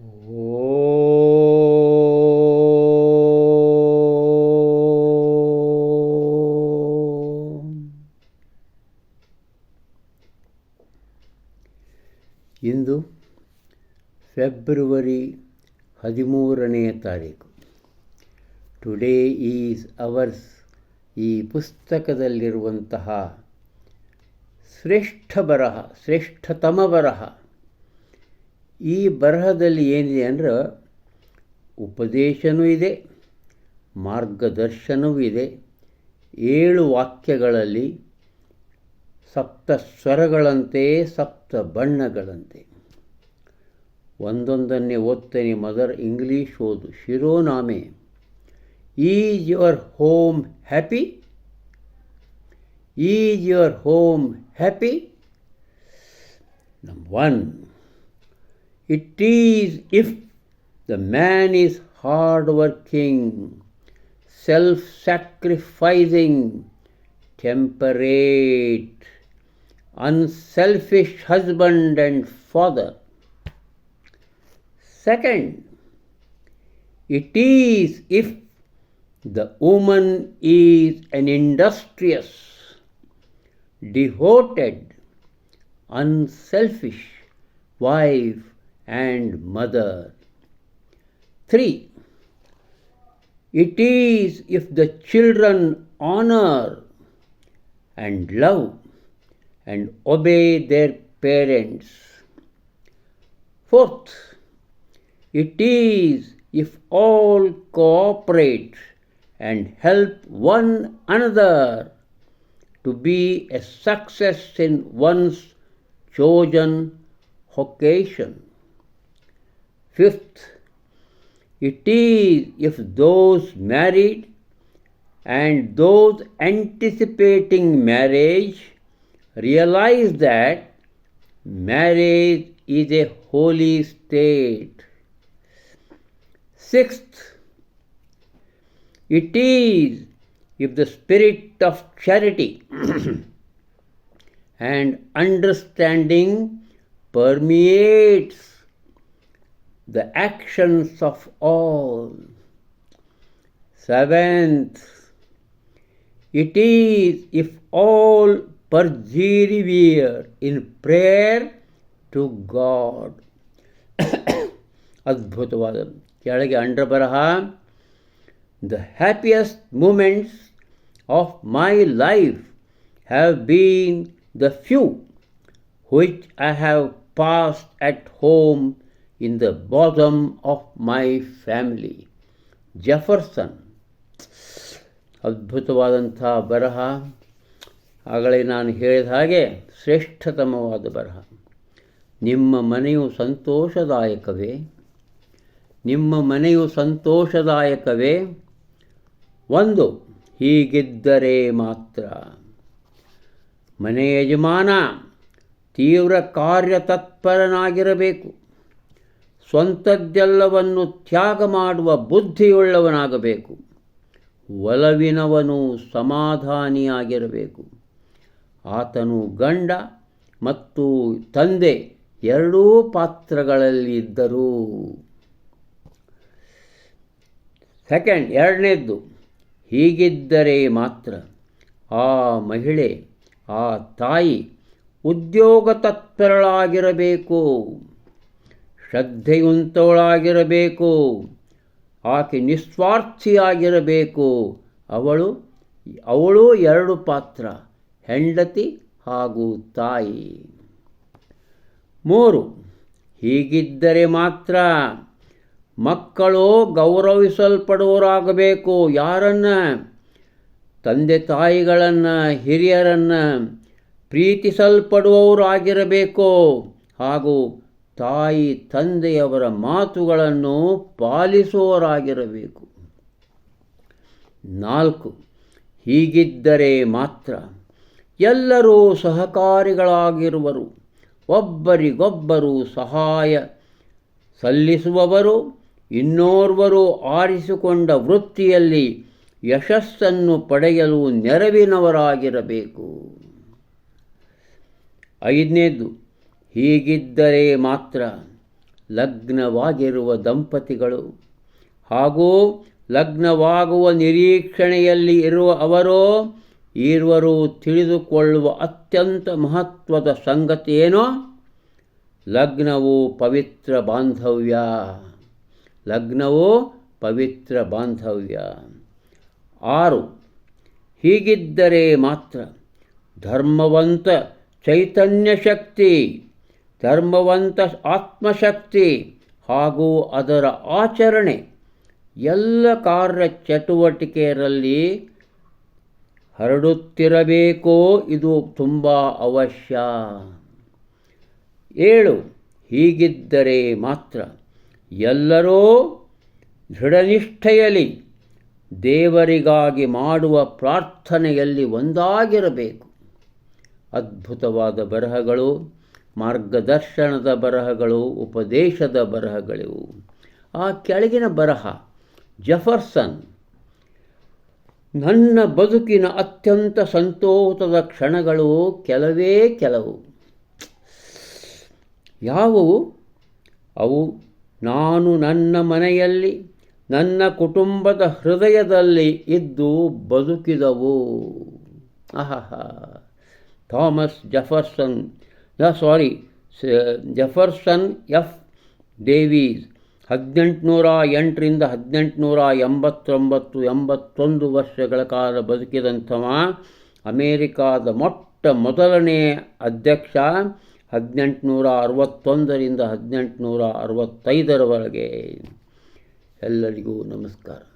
ಇಂದು February ಹದಿಮೂರನೆಯ ತಾರೀಕು. Today is ours ಈ ಪುಸ್ತಕದಲ್ಲಿರುವಂತಹ ಶ್ರೇಷ್ಠ ಬರಹ ಶ್ರೇಷ್ಠತಮ ಬರಹ. ಈ ಬರಹದಲ್ಲಿ ಏನಿದೆ ಅಂದರೆ ಉಪದೇಶನೂ ಇದೆ, ಮಾರ್ಗದರ್ಶನವೂ ಇದೆ. ಏಳು ವಾಕ್ಯಗಳಲ್ಲಿ ಸಪ್ತ ಸ್ವರಗಳಂತೆ, ಸಪ್ತ ಬಣ್ಣಗಳಂತೆ. ಒಂದೊಂದನ್ನೇ ಓದ್ತೇನೆ ಮದರ್, ಇಂಗ್ಲೀಷ್ ಓದು, ಶಿರೋನಾಮೆ. Is your home happy is your home happy. Number one. It is if the man is hard working, self sacrificing, temperate, unselfish husband and father. Second, it is if the woman is an industrious, devoted, unselfish wife and mother. Three, it is if the children honor and love and obey their parents. Fourth, it is if all cooperate and help one another to be a success in one's chosen vocation. Fifth, it is if those married and those anticipating marriage realize that marriage is a holy state. Sixth, it is if the spirit of charity and understanding permeates the actions of all. Seventh, it is if all persevere in prayer to God. ಅದ್ಭುತವಾದ ಕೆಳಗೆ ಅಂಡ್ರ ಬರಹ the happiest moments of my life have been the few which I have passed at home in the bosom of my family. Jefferson ಅದ್ಭುತವಾದಂಥ ಬರಹ. ಆಗಲೇ ನಾನು ಹೇಳಿದ ಹಾಗೆ ಶ್ರೇಷ್ಠತಮವಾದ ಬರಹ. ನಿಮ್ಮ ಮನೆಯು ಸಂತೋಷದಾಯಕವೇ? ನಿಮ್ಮ ಮನೆಯು ಸಂತೋಷದಾಯಕವೇ? ಒಂದು, ಹೀಗಿದ್ದರೆ ಮಾತ್ರ. ಮನೆ ಯಜಮಾನ, ತೀವ್ರ ಕಾರ್ಯತತ್ಪರನಾಗಿರಬೇಕು. ಸ್ವಂತದ್ದೆಲ್ಲವನ್ನು ತ್ಯಾಗ ಮಾಡುವ ಬುದ್ಧಿಯುಳ್ಳವನಾಗಬೇಕು. ಒಲವಿನವನು ಸಮಾಧಾನಿಯಾಗಿರಬೇಕು. ಆತನು ಗಂಡ ಮತ್ತು ತಂದೆ ಎರಡೂ ಪಾತ್ರಗಳಲ್ಲಿ ಇದ್ದರು ಸೆಕೆಂಡ್ ಎರಡನೇದ್ದು, ಹೀಗಿದ್ದರೆ ಮಾತ್ರ ಆ ಮಹಿಳೆ, ಆ ತಾಯಿ ಉದ್ಯೋಗ ತತ್ಪರಳಾಗಿರಬೇಕು ಶ್ರದ್ಧೆಯುಂತವಳಾಗಿರಬೇಕು ಆಕೆ ನಿಸ್ವಾರ್ಥಿಯಾಗಿರಬೇಕು. ಅವಳು ಅವಳು ಎರಡು ಪಾತ್ರ, ಹೆಂಡತಿ ಹಾಗೂ ತಾಯಿ. ಮೂರು, ಹೀಗಿದ್ದರೆ ಮಾತ್ರ ಮಕ್ಕಳು ಗೌರವಿಸಲ್ಪಡುವರಾಗಬೇಕು ಯಾರನ್ನ? ತಂದೆ ತಾಯಿಗಳನ್ನು, ಹಿರಿಯರನ್ನು ಪ್ರೀತಿಸಲ್ಪಡುವವರಾಗಿರಬೇಕು ಹಾಗೂ ತಾಯಿ ತಂದೆಯವರ ಮಾತುಗಳನ್ನು ಪಾಲಿಸುವವರಾಗಿರಬೇಕು. ನಾಲ್ಕು, ಹೀಗಿದ್ದರೆ ಮಾತ್ರ ಎಲ್ಲರೂ ಸಹಕಾರಿಗಳಾಗಿರುವರು. ಒಬ್ಬರಿಗೊಬ್ಬರು ಸಹಾಯ ಸಲ್ಲಿಸುವವರು, ಇನ್ನೋರ್ವರು ಆರಿಸಿಕೊಂಡ ವೃತ್ತಿಯಲ್ಲಿ ಯಶಸ್ಸನ್ನು ಪಡೆಯಲು ನೆರವಿನವರಾಗಿರಬೇಕು. ಐದನೇದು ಹೀಗಿದ್ದರೆ ಮಾತ್ರ ಲಗ್ನವಾಗಿರುವ ದಂಪತಿಗಳು ಹಾಗೂ ಲಗ್ನವಾಗುವ ನಿರೀಕ್ಷಣೆಯಲ್ಲಿ ಇರುವ ಅವರು ಇರುವರು ತಿಳಿದುಕೊಳ್ಳುವ ಅತ್ಯಂತ ಮಹತ್ವದ ಸಂಗತಿಯೇನೋ? ಲಗ್ನವು ಪವಿತ್ರ ಬಾಂಧವ್ಯ. ಲಗ್ನವು ಪವಿತ್ರ ಬಾಂಧವ್ಯ. ಆರು, ಹೀಗಿದ್ದರೆ ಮಾತ್ರ ಧರ್ಮವಂತ ಚೈತನ್ಯ ಶಕ್ತಿ. ಧರ್ಮವಂತ ಆತ್ಮಶಕ್ತಿ ಹಾಗೂ ಅದರ ಆಚರಣೆ ಎಲ್ಲ ಕಾರ್ಯ ಚಟುವಟಿಕೆಯರಲ್ಲಿ ಹರಡುತ್ತಿರಬೇಕೋ ಇದು ತುಂಬ ಅವಶ್ಯ. ಏಳು, ಹೀಗಿದ್ದರೆ ಮಾತ್ರ ಎಲ್ಲರೂ ದೃಢನಿಷ್ಠೆಯಲ್ಲಿ ದೇವರಿಗಾಗಿ ಮಾಡುವ ಪ್ರಾರ್ಥನೆಯಲ್ಲಿ ಒಂದಾಗಿರಬೇಕು. ಅದ್ಭುತವಾದ ಬರಹಗಳು. ಮಾರ್ಗದರ್ಶನದ ಬರಹಗಳು, ಉಪದೇಶದ ಬರಹಗಳಿವು. ಆ ಕೆಳಗಿನ ಬರಹ, ಜಫರ್ಸನ್, ನನ್ನ ಬದುಕಿನ ಅತ್ಯಂತ ಸಂತೋಷದ ಕ್ಷಣಗಳು ಕೆಲವೇ ಕೆಲವು. ಯಾವುವು? ಅವು, ನಾನು ನನ್ನ ಮನೆಯಲ್ಲಿ, ನನ್ನ ಕುಟುಂಬದ ಹೃದಯದಲ್ಲಿ ಇದ್ದು ಬದುಕಿದವು. ಆಹಾ Thomas Jefferson sorry Jefferson F Davis, ಹದಿನೆಂಟುನೂರ ಎಂಟರಿಂದ ಹದಿನೆಂಟುನೂರ ಎಂಬತ್ತೊಂಬತ್ತು, ಎಂಬತ್ತೊಂದು ವರ್ಷಗಳ ಕಾಲ ಬದುಕಿದಂಥವ ಅಮೇರಿಕಾದ ಮೊಟ್ಟ ಮೊದಲನೇ ಅಧ್ಯಕ್ಷ, ಹದಿನೆಂಟುನೂರ ಅರವತ್ತೊಂದರಿಂದ ಹದಿನೆಂಟುನೂರ ಅರವತ್ತೈದರವರೆಗೆ. ಎಲ್ಲರಿಗೂ ನಮಸ್ಕಾರ.